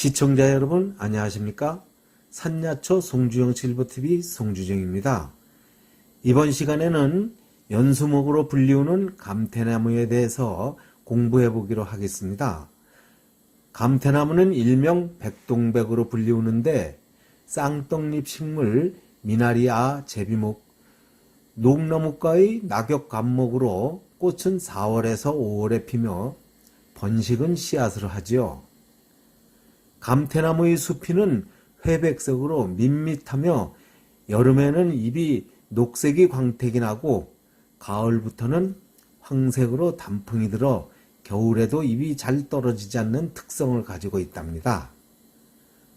시청자 여러분 안녕하십니까? 산야초 송주영 실버TV 송주정입니다. 이번 시간에는 연수목으로 불리우는 감태나무에 대해서 공부해 보기로 하겠습니다. 감태나무는 일명 백동백으로 불리우는데 쌍떡잎 식물 미나리아 제비목 녹나무과의 낙엽 감목으로 꽃은 4월에서 5월에 피며 번식은 씨앗으로 하지요. 감태나무의 수피는 회백색으로 밋밋하며 여름에는 잎이 녹색이 광택이 나고 가을부터는 황색으로 단풍이 들어 겨울에도 잎이 잘 떨어지지 않는 특성을 가지고 있답니다.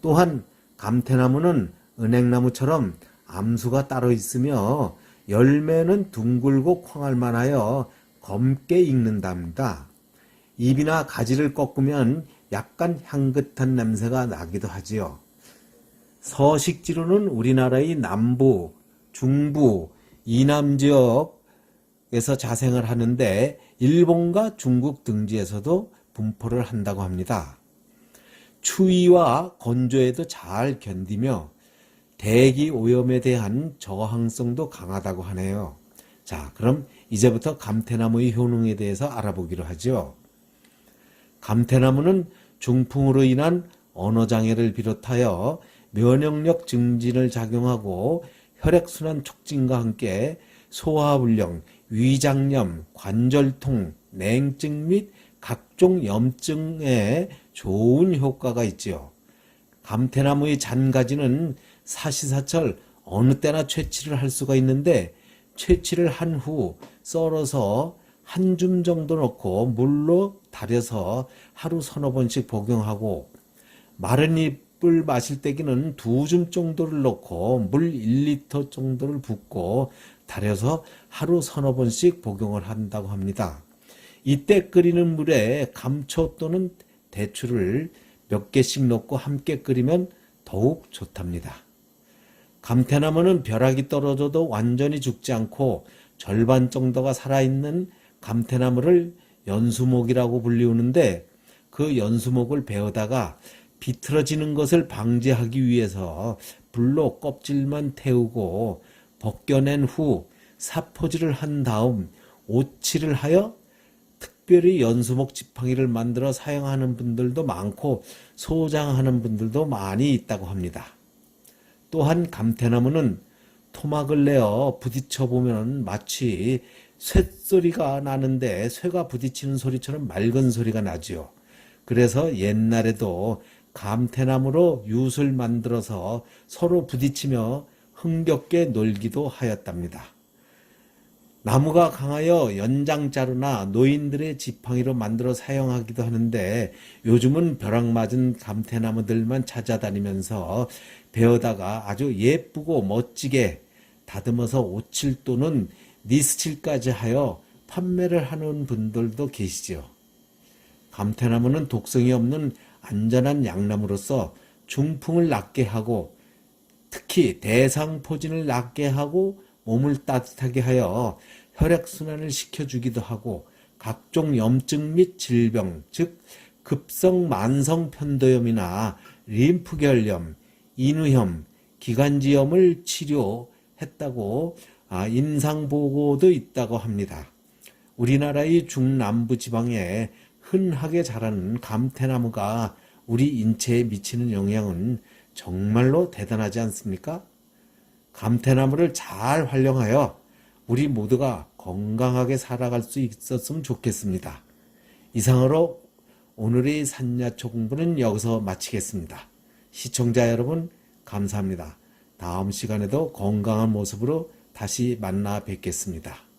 또한 감태나무는 은행나무처럼 암수가 따로 있으며 열매는 둥글고 콩알만하여 검게 익는답니다. 잎이나 가지를 꺾으면 약간 향긋한 냄새가 나기도 하지요. 서식지로는 우리나라의 남부, 중부, 이남 지역에서 자생을 하는데 일본과 중국 등지에서도 분포를 한다고 합니다. 추위와 건조에도 잘 견디며 대기 오염에 대한 저항성도 강하다고 하네요. 자, 그럼 이제부터 감태나무의 효능에 대해서 알아보기로 하죠. 감태나무는 중풍으로 인한 언어장애를 비롯하여 면역력 증진을 작용하고 혈액순환 촉진과 함께 소화불량, 위장염, 관절통, 냉증 및 각종 염증에 좋은 효과가 있지요. 감태나무의 잔가지는 사시사철 어느 때나 채취를 할 수가 있는데 채취를 한 후 썰어서 한 줌 정도 넣고 물로 달여서 하루 서너 번씩 복용하고 마른 잎을 마실 때기는 두 줌 정도를 넣고 물 1리터 정도를 붓고 달여서 하루 서너 번씩 복용을 한다고 합니다. 이때 끓이는 물에 감초 또는 대추를 몇 개씩 넣고 함께 끓이면 더욱 좋답니다. 감태나무는 벼락이 떨어져도 완전히 죽지 않고 절반 정도가 살아있는 감태나무를 연수목이라고 불리우는데 그 연수목을 베어다가 비틀어지는 것을 방지하기 위해서 불로 껍질만 태우고 벗겨낸 후 사포질을 한 다음 오칠을 하여 특별히 연수목 지팡이를 만들어 사용하는 분들도 많고 소장하는 분들도 많이 있다고 합니다. 또한 감태나무는 토막을 내어 부딪혀 보면 마치 쇳소리가 나는데 쇠가 부딪히는 소리처럼 맑은 소리가 나지요. 그래서 옛날에도 감태나무로 윷을 만들어서 서로 부딪히며 흥겹게 놀기도 하였답니다. 나무가 강하여 연장자루나 노인들의 지팡이로 만들어 사용하기도 하는데 요즘은 벼락 맞은 감태나무들만 찾아다니면서 베어다가 아주 예쁘고 멋지게 다듬어서 오칠 또는 니스칠까지 하여 판매를 하는 분들도 계시죠. 감태나무는 독성이 없는 안전한 양나무로서 중풍을 낫게 하고 특히 대상포진을 낫게 하고 몸을 따뜻하게 하여 혈액순환을 시켜주기도 하고 각종 염증 및 질병, 즉 급성 만성 편도염이나 림프결염, 인후염, 기관지염을 치료했다고 아, 임상 보고도 있다고 합니다. 우리나라의 중남부 지방에 흔하게 자라는 감태나무가 우리 인체에 미치는 영향은 정말로 대단하지 않습니까? 감태나무를 잘 활용하여 우리 모두가 건강하게 살아갈 수 있었으면 좋겠습니다. 이상으로 오늘의 산야초 공부는 여기서 마치겠습니다. 시청자 여러분, 감사합니다. 다음 시간에도 건강한 모습으로 다시 만나 뵙겠습니다.